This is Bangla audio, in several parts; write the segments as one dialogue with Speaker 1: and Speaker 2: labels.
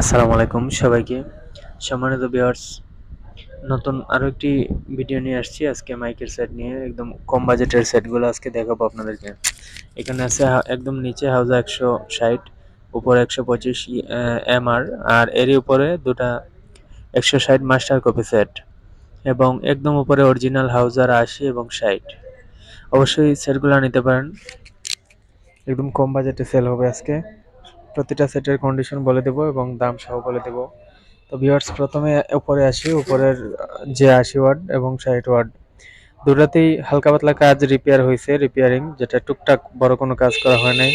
Speaker 1: আসসালামু আলাইকুম সবাইকে। সম্মানিত ভিউয়ার্স নতুন আরও একটি ভিডিও নিয়ে আসছি। আজকে মাইকের সেট নিয়ে, একদম কম বাজেটের সেটগুলো আজকে দেখাবো আপনাদেরকে। এখানে আছে একদম নিচে হাউজা একশো ষাট, উপরে একশো পঁচিশ এম আর আর এরই উপরে দুটা একশো ষাট মাস্টার কপি সেট এবং একদম উপরে অরিজিনাল হাউজার আশি এবং ষাট। অবশ্যই সেটগুলো নিতে পারেন। একদম কম বাজেটে সেল হবে আজকে। প্রতিটা সেটের কন্ডিশন বলে দেবো এবং দাম সহ বলে দেবো। তো ভিউয়ার্স প্রথমে উপরে আসি, উপরের যে আশি ওয়াট এবং ষাট ওয়াট। দুটাতেই হালকা পাতলা কাজ রিপেয়ার হয়েছে রিপেয়ারিং যেটা টুকটাক বড় কোনো কাজ করা হয় নাই।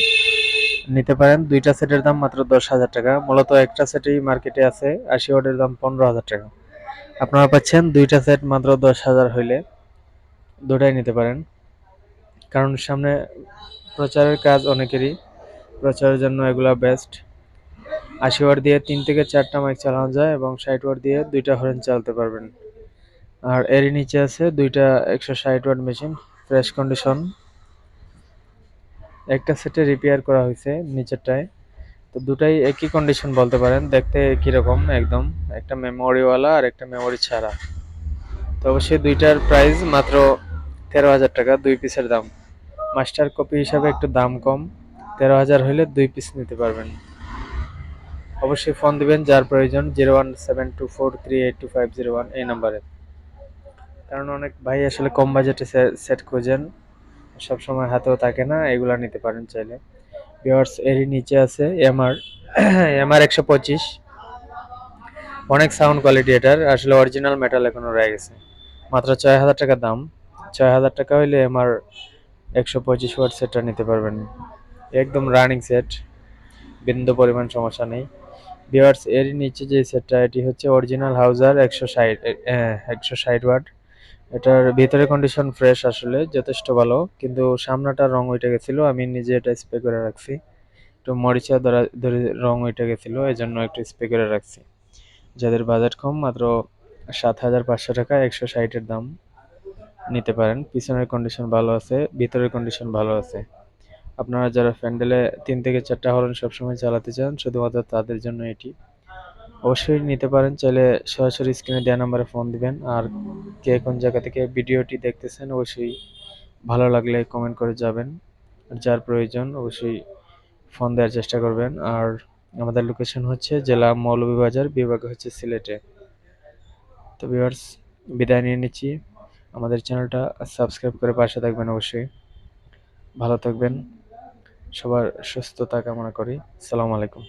Speaker 1: নিতে পারেন, দুইটা সেটের দাম মাত্র দশ হাজার টাকা। মূলত একটা সেটই মার্কেটে আছে, আশি ওয়াটের দাম পনেরো হাজার টাকা। আপনারা পাচ্ছেন দুইটা সেট মাত্র দশ হাজার হইলে। দুটাই নিতে পারেন। কারণ সামনে প্রচারের কাজ অনেকেরই। প্রচারের জন্য এগুলা বেস্ট আশি ওয়াট দিয়ে তিন থেকে চারটা মাইক চালানো যায় এবং ষাট ওয়াট দিয়ে দুইটা হরেন চালাতে পারবেন। আর এরই নিচে আছে দুইটা একশো ষাট ওয়াট মেশিন ফ্রেশ কন্ডিশন একটা সেটে রিপেয়ার করা হয়েছে নিচেরটায়। তো দুটাই একই কন্ডিশন বলতে পারেন, দেখতে একই রকম একদম। একটা মেমোরিওয়ালা আর একটা মেমোরি ছাড়া। তো অবশ্যই দুইটার প্রাইস মাত্র তেরো হাজার টাকা, দুই পিসের দাম। মাস্টার কপি হিসাবে একটু দাম কম। তেরো হাজার হইলে দুই পিস নিতে পারবেন। অবশ্যই ফোন দিবেন, যার প্রয়োজন zero one seven two four three eight two five zero one এই নাম্বারে কারণ অনেক ভাই আসলে কম বাজেটে সেট খোঁজেন। সবসময় হাতেও থাকে না, এগুলো নিতে পারেন চাইলে। ভিওয়ার্স এরই নিচে আছে এমআর এমআর একশো পঁচিশ। অনেক সাউন্ড কোয়ালিটি এটার, আসলে অরিজিনাল মেটাল এখনও রয়ে গেছে। মাত্র ছয় হাজার টাকা দাম। ছয় হাজার টাকা হইলে এমআর একশো পঁচিশ ওয়াট সেটটা নিতে পারবেন। একদম রানিং সেট বিন্দু পরিমাণ সমস্যা নেই। ভিওয়ার্স এর নিচে যে সেটটা এটি হচ্ছে অরিজিনাল হাউজার একশো ষাট একশো ষাট ওয়াট এটার ভিতরে কন্ডিশন ফ্রেশ আসলে, যথেষ্ট ভালো, কিন্তু সামনাটা রং উঠে গেছিল, আমি নিজে এটা স্প্রে করে রাখছি। একটু মরিচা ধরা, ধরে রং উঠে গেছিল এই জন্য একটু স্প্রে করে রাখছি। যাদের বাজেট কম, মাত্র সাত হাজার পাঁচশো টাকা, একশো ষাটের দাম নিতে পারেন। পিছনের কন্ডিশন ভালো আছে, ভিতরের কন্ডিশন ভালো আছে। আপনারা যারা প্যান্ডেলে তিন থেকে চারটা হরন সবসময় চালাতে চান, শুধুমাত্র তাদের জন্য এটি। অবশ্যই নিতে পারেন, চাইলে সরাসরি স্ক্রিনে দেওয়া নাম্বারে ফোন দিবেন। আর কে কোন জায়গা থেকে ভিডিওটি দেখতেছেন, অবশ্যই ভালো লাগলে কমেন্ট করে যাবেন। আর যার প্রয়োজন, অবশ্যই ফোন দেওয়ার চেষ্টা করবেন। আর আমাদের লোকেশন হচ্ছে জেলা মৌলভীবাজার, বিভাগ হচ্ছে সিলেটে। তো ভিউয়ার্স বিদায় নিয়ে নিচ্ছি। আমাদের চ্যানেলটা সাবস্ক্রাইব করে পাশে থাকবেন অবশ্যই। ভালো থাকবেন। সবার সুস্থতা কামনা করি। সালাম আলাইকুম।